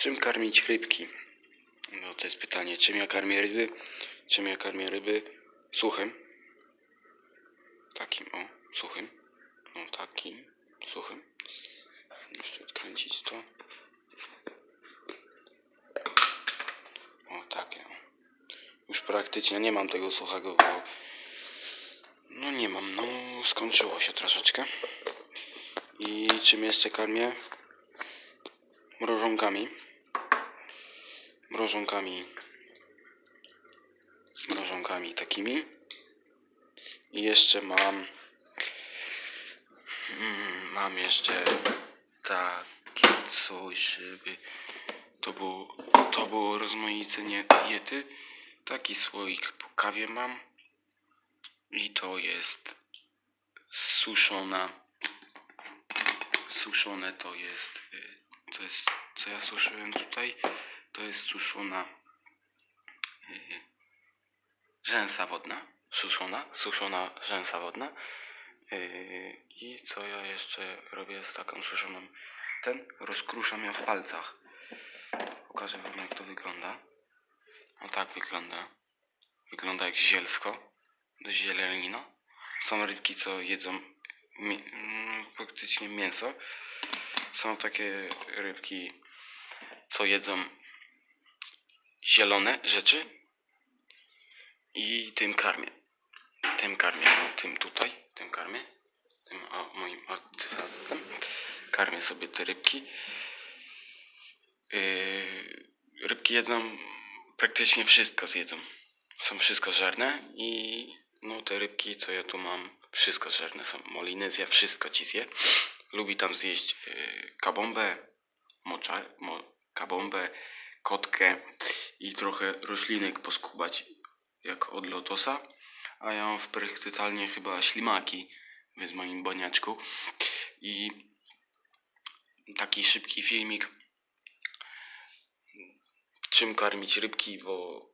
Czym karmić rybki? No to jest pytanie, czym ja karmię ryby? Czym ja karmię ryby? Suchym. Takim, o, suchym. O, takim, suchym. Jeszcze odkręcić to. O, takie. Już praktycznie nie mam tego suchego, bo... No nie mam, no skończyło się troszeczkę. I czym jeszcze karmię? Mrożonkami. Mrożonkami. Mrożonkami takimi. I jeszcze mam... Mm, mam jeszcze takie coś, żeby to było, to było rozmaicenie diety. Taki słoik po kawie mam. I to jest suszona. Suszone to jest. y, To jest. Co ja suszyłem tutaj? To jest suszona. y, Rzęsa wodna. Suszona. Suszona rzęsa wodna. Yy, I co ja jeszcze robię z taką suszoną? Ten rozkruszam ją w palcach. Pokażę wam jak to wygląda. No tak wygląda. Wygląda jak zielsko. Do zielenina. Są rybki co jedzą mi- mm, praktycznie mięso. Są takie rybki co jedzą zielone rzeczy. I tym karmię. Tym karmię, o, tym tutaj, tym karmię. Tym o, moim artyfacetem. Karmię sobie te rybki. Yy, rybki jedzą praktycznie wszystko zjedzą. Są wszystko żerne i no te rybki, co ja tu mam, wszystko żerne są. Molinezja wszystko ci zje. Lubi tam zjeść yy, kabombę, moczar, mo, kabombę, kotkę i trochę roślinek poskubać, jak od lotosa. A ja mam w praktykalnie chyba ślimaki w moim baniaczku. I taki szybki filmik. Czym karmić rybki, bo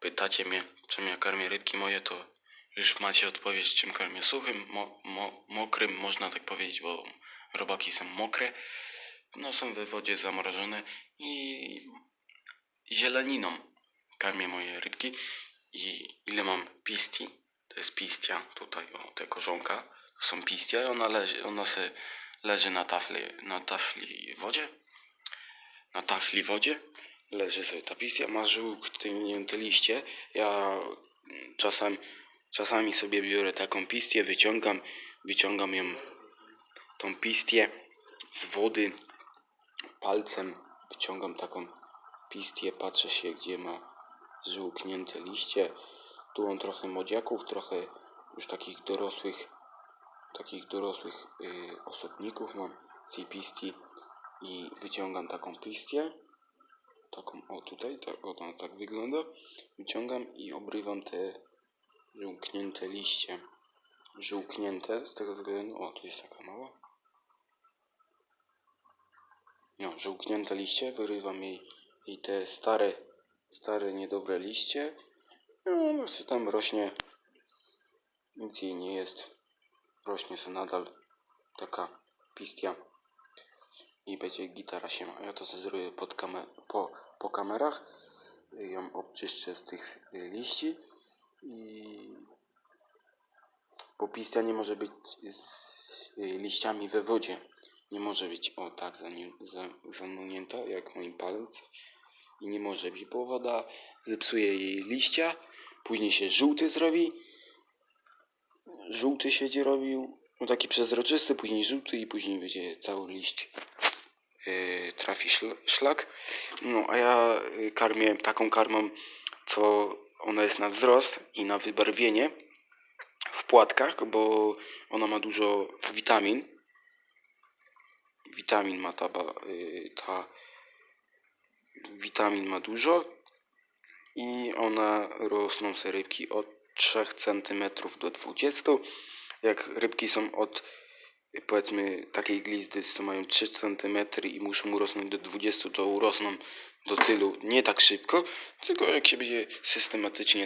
pytacie mnie, czym ja karmię rybki moje, to już macie odpowiedź, czym karmię suchym, mo, mo, mokrym, można tak powiedzieć, bo robaki są mokre. No są we wodzie zamrożone i zieleniną karmię moje rybki. I ile mam pisti? To jest pistia, tutaj o, te korzonka. To są pistia i ona leży, ona se leży na tafli, na tafli wodzie. Na tafli wodzie leży sobie ta pistia, ma żółknięte liście. Ja czasem, czasami sobie biorę taką pistię, wyciągam, wyciągam ją, tą pistię z wody palcem, wyciągam taką pistię, patrzę się gdzie ma żółknięte liście. Tu mam trochę młodziaków, trochę już takich dorosłych, takich dorosłych y, osobników mam z tej pistii i wyciągam taką pistię. Taką, o tutaj, tak, o, ona tak wygląda. Wyciągam i obrywam te żółknięte liście. Żółknięte z tego względu, o tu jest taka mała. No, żółknięte liście, wyrywam jej, jej te stare, stare, niedobre liście. No, ona sobie tam rośnie. Nic jej nie jest. Rośnie sobie nadal taka pistia. I będzie gitara się ma. Ja to zrobię pod kamer po, po kamerach. Ją obczyszczę z tych y, liści. I bo pistia nie może być z y, liściami we wodzie. Nie może być o tak zani- za- zanurnięta jak mój palec. I nie może bo woda zepsuje jej liścia. Później się żółty zrobi. Żółty się robił. No taki przezroczysty, później żółty i później będzie cały liść yy, trafi szl- szlak. No a ja y, karmię taką karmą, co ona jest na wzrost i na wybarwienie w płatkach, bo ona ma dużo witamin. Witamin ma ta, ba- y, ta witamin ma dużo i one rosną se rybki od 3 cm do 20 jak rybki są od powiedzmy takiej glizdy co mają 3 cm i muszą urosnąć do 20 to urosną do tylu nie tak szybko tylko jak się będzie systematycznie